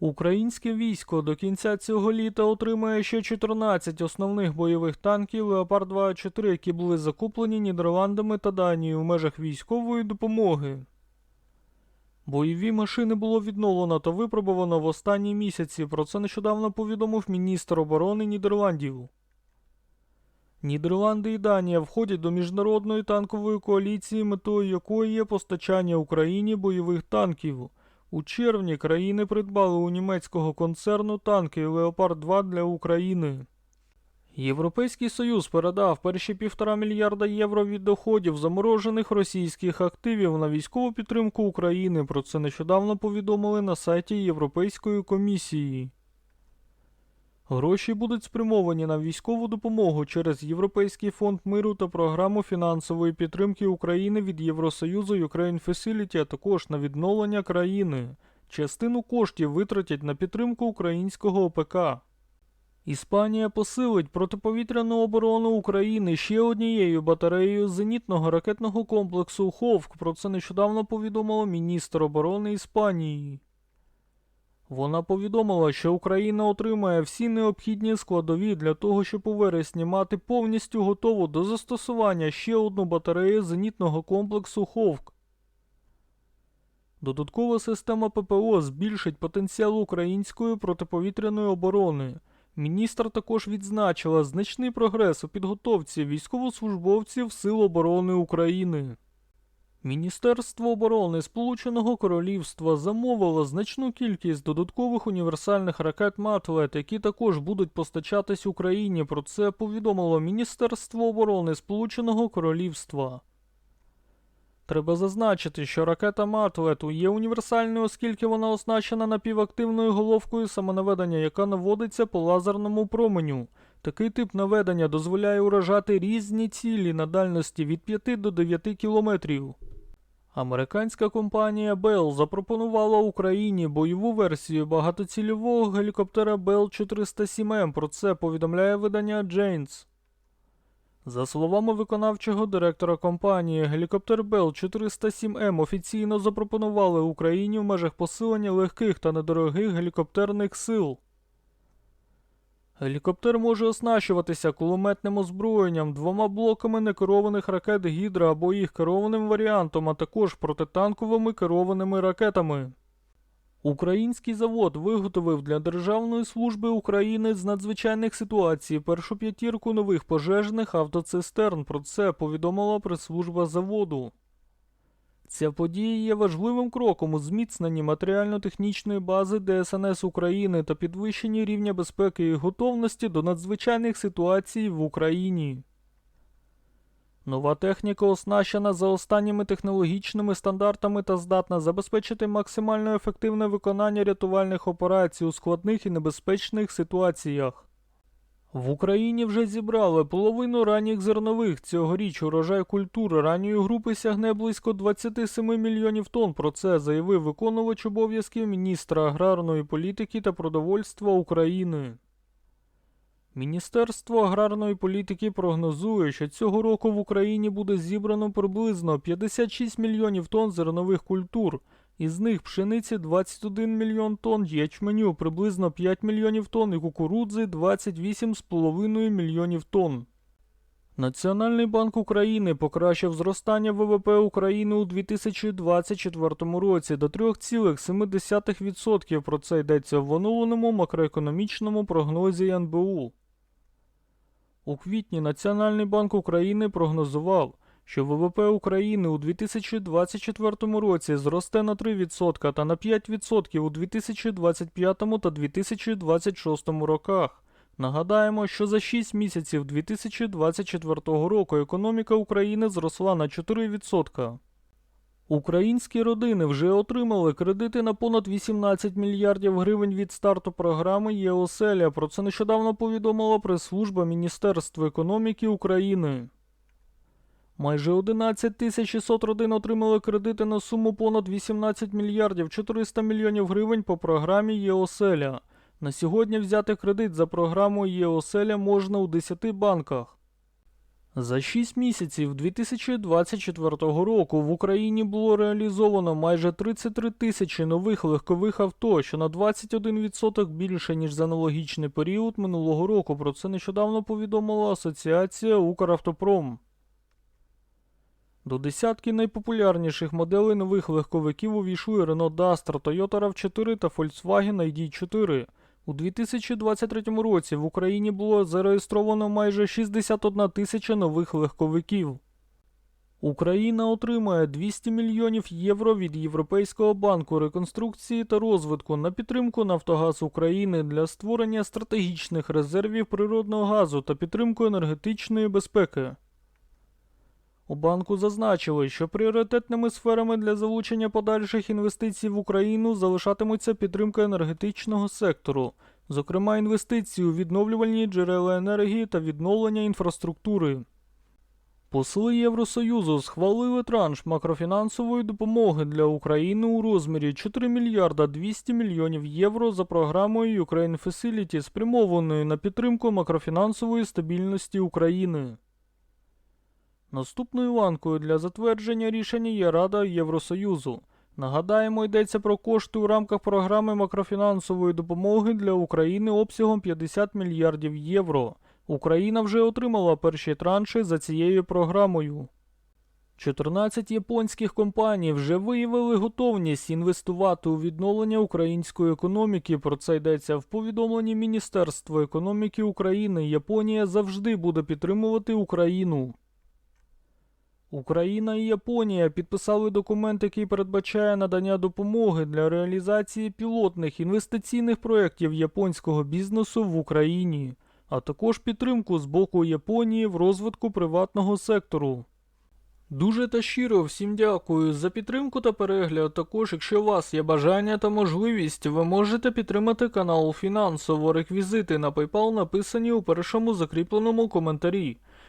Українське військо до кінця цього літа отримає ще 14 основних бойових танків Леопард 2А4, які були закуплені Нідерландами та Данією в межах військової допомоги. Бойові машини було відновлено та випробовано в останні місяці. Про це нещодавно повідомив міністр оборони Нідерландів. Нідерланди і Данія входять до міжнародної танкової коаліції, метою якої є постачання Україні бойових танків. У червні країни придбали у німецького концерну танки Леопард 2 для України. Європейський Союз передав перші півтора мільярда євро від доходів заморожених російських активів на військову підтримку України. Про це нещодавно повідомили на сайті Європейської комісії. Гроші будуть спрямовані на військову допомогу через Європейський фонд миру та програму фінансової підтримки України від Євросоюзу Ukraine Facility, а також на відновлення країни. Частину коштів витратять на підтримку українського ОПК. Іспанія посилить протиповітряну оборону України ще однією батареєю зенітного ракетного комплексу Ховк. Про це нещодавно повідомила міністр оборони Іспанії. Вона повідомила, що Україна отримає всі необхідні складові для того, щоб у вересні мати повністю готову до застосування ще одну батарею зенітного комплексу Ховк. Додаткова система ППО збільшить потенціал української протиповітряної оборони. Міністр також відзначила значний прогрес у підготовці військовослужбовців Сил оборони України. Міністерство оборони Сполученого Королівства замовило значну кількість додаткових універсальних ракет Матлет, які також будуть постачатись Україні. Про це повідомило Міністерство оборони Сполученого Королівства. Треба зазначити, що ракета Матлету є універсальною, оскільки вона оснащена напівактивною головкою самонаведення, яка наводиться по лазерному променю. Такий тип наведення дозволяє уражати різні цілі на дальності від 5 до 9 кілометрів. Американська компанія Bell запропонувала Україні бойову версію багатоцільового гелікоптера Bell 407M. Про це повідомляє видання Janes. За словами виконавчого директора компанії, гелікоптер Bell 407M офіційно запропонували Україні в межах посилення легких та недорогих гелікоптерних сил. Гелікоптер може оснащуватися кулеметним озброєнням, двома блоками некерованих ракет Гідра або їх керованим варіантом, а також протитанковими керованими ракетами. Український завод виготовив для Державної служби України з надзвичайних ситуацій першу п'ятірку нових пожежних автоцистерн. Про це повідомила прес-служба заводу. Ця подія є важливим кроком у зміцненні матеріально-технічної бази ДСНС України та підвищенні рівня безпеки і готовності до надзвичайних ситуацій в Україні. Нова техніка оснащена за останніми технологічними стандартами та здатна забезпечити максимально ефективне виконання рятувальних операцій у складних і небезпечних ситуаціях. В Україні вже зібрали половину ранніх зернових. Цьогоріч урожай культури ранньої групи сягне близько 27 мільйонів тонн. Про це заявив виконувач обов'язків міністра аграрної політики та продовольства України. Міністерство аграрної політики прогнозує, що цього року в Україні буде зібрано приблизно 56 мільйонів тонн зернових культур, із них пшениці 21 мільйон тонн, ячменю приблизно 5 мільйонів тонн і кукурудзи 28,5 мільйонів тонн. Національний банк України покращив зростання ВВП України у 2024 році до 3,7%. Про це йдеться в оновленому макроекономічному прогнозі НБУ. У квітні Національний банк України прогнозував, що ВВП України у 2024 році зросте на 3% та на 5% у 2025 та 2026 роках. Нагадаємо, що за 6 місяців 2024 року економіка України зросла на 4%. Українські родини вже отримали кредити на понад 18 мільярдів гривень від старту програми ЄОСЕЛЯ. Про це нещодавно повідомила прес-служба Міністерства економіки України. Майже 11 тисяч 600 родин отримали кредити на суму понад 18 мільярдів 400 мільйонів гривень по програмі ЄОСЕЛЯ. На сьогодні взяти кредит за програмою ЄОСЕЛЯ можна у 10 банках. За 6 місяців 2024 року в Україні було реалізовано майже 33 тисячі нових легкових авто, що на 21% більше, ніж за аналогічний період минулого року. Про це нещодавно повідомила Асоціація Укравтопром. До десятки найпопулярніших моделей нових легковиків увійшли Renault Duster, Toyota RAV4 та Volkswagen ID4. У 2023 році в Україні було зареєстровано майже 61 тисяча нових легковиків. Україна отримає 200 мільйонів євро від Європейського банку реконструкції та розвитку на підтримку Нафтогаз України для створення стратегічних резервів природного газу та підтримку енергетичної безпеки. У банку зазначили, що пріоритетними сферами для залучення подальших інвестицій в Україну залишатиметься підтримка енергетичного сектору, зокрема інвестиції у відновлювальні джерела енергії та відновлення інфраструктури. Посли Євросоюзу схвалили транш макрофінансової допомоги для України у розмірі 4 мільярда 200 мільйонів євро за програмою Ukraine Facility, спрямованою на підтримку макрофінансової стабільності України. Наступною ланкою для затвердження рішення є Рада Євросоюзу. Нагадаємо, йдеться про кошти у рамках програми макрофінансової допомоги для України обсягом 50 мільярдів євро. Україна вже отримала перші транші за цією програмою. 14 японських компаній вже виявили готовність інвестувати у відновлення української економіки. Про це йдеться в повідомленні Міністерства економіки України. Японія завжди буде підтримувати Україну. Україна і Японія підписали документ, який передбачає надання допомоги для реалізації пілотних інвестиційних проєктів японського бізнесу в Україні, а також підтримку з боку Японії в розвитку приватного сектору. Дуже та щиро всім дякую за підтримку та перегляд. Також, якщо у вас є бажання та можливість, ви можете підтримати канал фінансово. Реквізити на PayPal написані у першому закріпленому коментарі.